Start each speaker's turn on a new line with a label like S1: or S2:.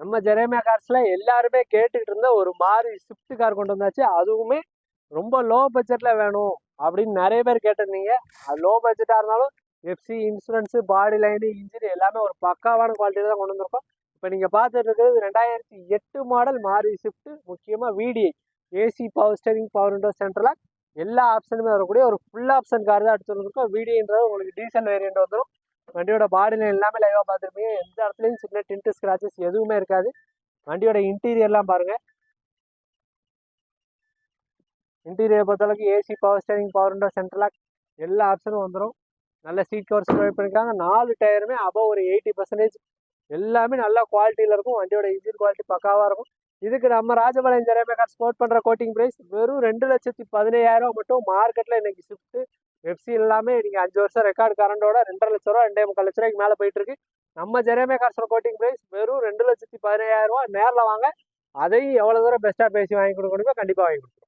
S1: நம்ம ஜெரேமியா கார்ஸ்ல எல்லாருமே கேட்டுக்கிட்டு இருந்த ஒரு மாதிரி ஸ்விஃப்ட் கார் கொண்டு வந்தாச்சு. அதுவுமே ரொம்ப லோ பட்ஜெட்ல வேணும் அப்படின்னு நிறைய பேர் கேட்டிருந்தீங்க. அது லோ பட்ஜெட்டா இருந்தாலும் FC insurance body line engine எல்லாமே ஒரு பக்காவான குவாலிட்டியில தான் கொண்டு வந்திருக்கோம். இப்போ நீங்க பார்த்துட்டு இருக்கிறது ரெண்டாயிரத்தி எட்டு மாடல் மாரி ஸ்விஃப்ட் முக்கியமா VDI AC power steering power window சென்டர்ல எல்லா ஆப்ஷனுமே வரக்கூடிய ஒரு ஃபுல் ஆப்ஷன் கார் தான் எடுத்து வந்திருக்கோம். விடிஐன்றது உங்களுக்கு டீசல் வேரியன்ட் வந்துடும் வண்டியோட பாடியில் எல்லாமே லைவாக பார்த்துருப்பீங்க. எந்த இடத்துலையும் சின்ன டின்ட்டு ஸ்க்ராச்சஸ் எதுவுமே இருக்காது. வண்டியோட இன்டீரியர்லாம் பாருங்கள் இன்டீரியர் பொறுத்தளவுக்கு AC power steering power window central lock எல்லா ஆப்ஷனும் வந்துடும் நல்ல சீட் கவர்ஸ் ப்ரொவைட் பண்ணியிருக்காங்க நாலு டயருமே அபவ் ஒரு எயிட்டி பர்சன்டேஜ் எல்லாமே நல்ல குவாலிட்டியில் இருக்கும். வண்டியோட இன்ஜின் குவாலிட்டி பக்காவாக இருக்கும். இதுக்கு நம்ம ராஜபாளையம் ஜெரேமே ஸ்போர்ட் பண்ணுற கோட்டிங் ப்ரைஸ் வெறும் ரெண்டு லட்சத்தி பதினையாயிரம் மட்டும் மார்க்கெட்டில் இன்றைக்கி ஷிஃப்ட்டு பெப்சி எல்லாமே நீங்கள் அஞ்சு வருஷம் ரெக்கார்டு கரண்டோட ரெண்டரை லட்ச ரூபா ரெண்டே முக்கால் லட்ச ரூபாய்க்கு மேலே போயிட்டு இருக்கு நம்ம ஜெரேமே காசோட கோட்டிங் ப்ரைஸ் வெறும் ரெண்டு லட்சத்தி பதினையாயிரம் ரூபா நேரில் வாங்க. அதையும் எவ்வளோ தூரம் பெஸ்ட்டாக பேசி வாங்கி கொடுக்கணுமோ கண்டிப்பாக வாங்கி கொடுக்கணும்